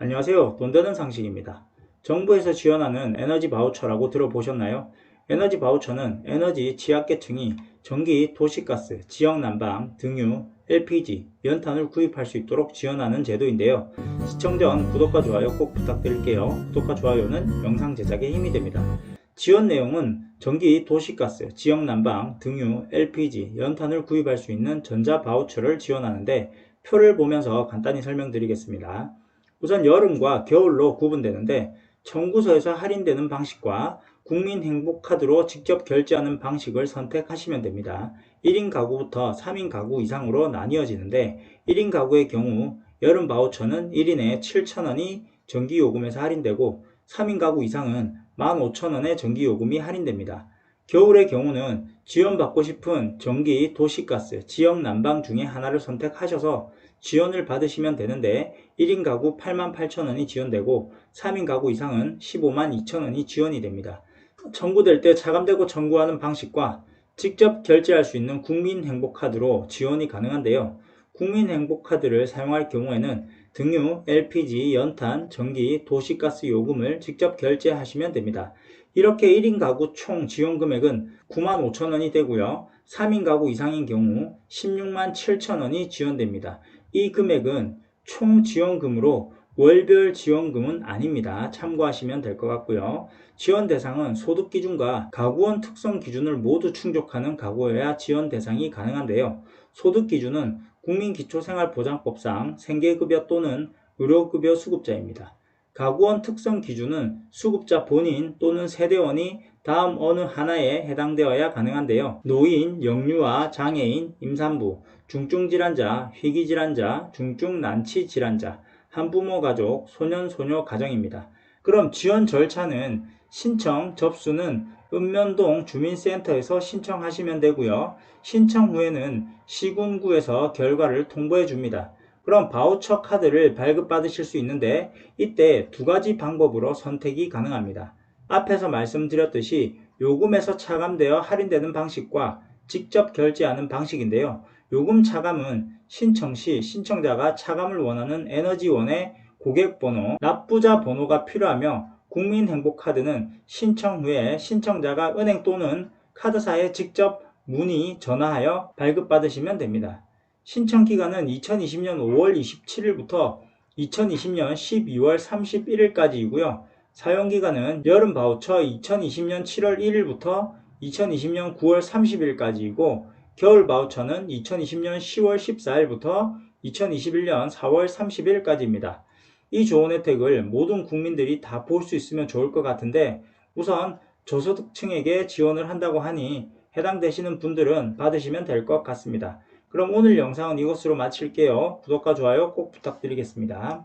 안녕하세요. 돈 되는 상식입니다. 정부에서 지원하는 에너지 바우처라고 들어보셨나요? 에너지 바우처는 에너지 취약계층이 전기, 도시가스, 지역 난방, 등유, LPG, 연탄을 구입할 수 있도록 지원하는 제도인데요. 시청 전 구독과 좋아요 꼭 부탁드릴게요. 구독과 좋아요는 영상 제작에 힘이 됩니다. 지원 내용은 전기, 도시가스, 지역 난방, 등유, LPG, 연탄을 구입할 수 있는 전자 바우처를 지원하는데 표를 보면서 간단히 설명드리겠습니다. 우선 여름과 겨울로 구분되는데 청구서에서 할인되는 방식과 국민행복카드로 직접 결제하는 방식을 선택하시면 됩니다. 1인 가구부터 3인 가구 이상으로 나뉘어지는데 1인 가구의 경우 여름 바우처는 1인에 7,000원이 전기요금에서 할인되고 3인 가구 이상은 15,000원의 전기요금이 할인됩니다. 겨울의 경우는 지원받고 싶은 전기, 도시가스, 지역 난방 중에 하나를 선택하셔서 지원을 받으시면 되는데 1인 가구 88,000원이 지원되고 3인 가구 이상은 15만 2천원이 지원이 됩니다. 청구될 때 차감되고 청구하는 방식과 직접 결제할 수 있는 국민행복카드로 지원이 가능한데요. 국민행복카드를 사용할 경우에는 등유, LPG, 연탄, 전기, 도시가스 요금을 직접 결제하시면 됩니다. 이렇게 1인 가구 총 지원 금액은 9만 5천원이 되고요. 3인 가구 이상인 경우 16만 7천원이 지원됩니다. 이 금액은 총 지원금으로 월별 지원금은 아닙니다. 참고하시면 될 것 같고요. 지원 대상은 소득 기준과 가구원 특성 기준을 모두 충족하는 가구여야 지원 대상이 가능한데요. 소득 기준은 국민기초생활보장법상 생계급여 또는 의료급여 수급자입니다. 가구원 특성 기준은 수급자 본인 또는 세대원이 다음 어느 하나에 해당되어야 가능한데요. 노인, 영유아, 장애인, 임산부, 중증질환자, 희귀질환자, 중증난치질환자, 한부모 가족, 소년, 소녀 가정입니다. 그럼 지원 절차는 신청, 접수는 읍면동 주민센터에서 신청하시면 되고요. 신청 후에는 시군구에서 결과를 통보해 줍니다. 그럼 바우처 카드를 발급받으실 수 있는데 이때 두 가지 방법으로 선택이 가능합니다. 앞에서 말씀드렸듯이 요금에서 차감되어 할인되는 방식과 직접 결제하는 방식인데요. 요금 차감은 신청 시 신청자가 차감을 원하는 에너지원의 고객번호, 납부자 번호가 필요하며 국민행복카드는 신청 후에 신청자가 은행 또는 카드사에 직접 문의, 전화하여 발급받으시면 됩니다. 신청 기간은 2020년 5월 27일부터 2020년 12월 31일까지이고요. 사용 기간은 여름 바우처 2020년 7월 1일부터 2020년 9월 30일까지이고 겨울 바우처는 2020년 10월 14일부터 2021년 4월 30일까지입니다. 이 좋은 혜택을 모든 국민들이 다 볼 수 있으면 좋을 것 같은데 우선 저소득층에게 지원을 한다고 하니 해당되시는 분들은 받으시면 될 것 같습니다. 그럼 오늘 영상은 이것으로 마칠게요. 구독과 좋아요 꼭 부탁드리겠습니다.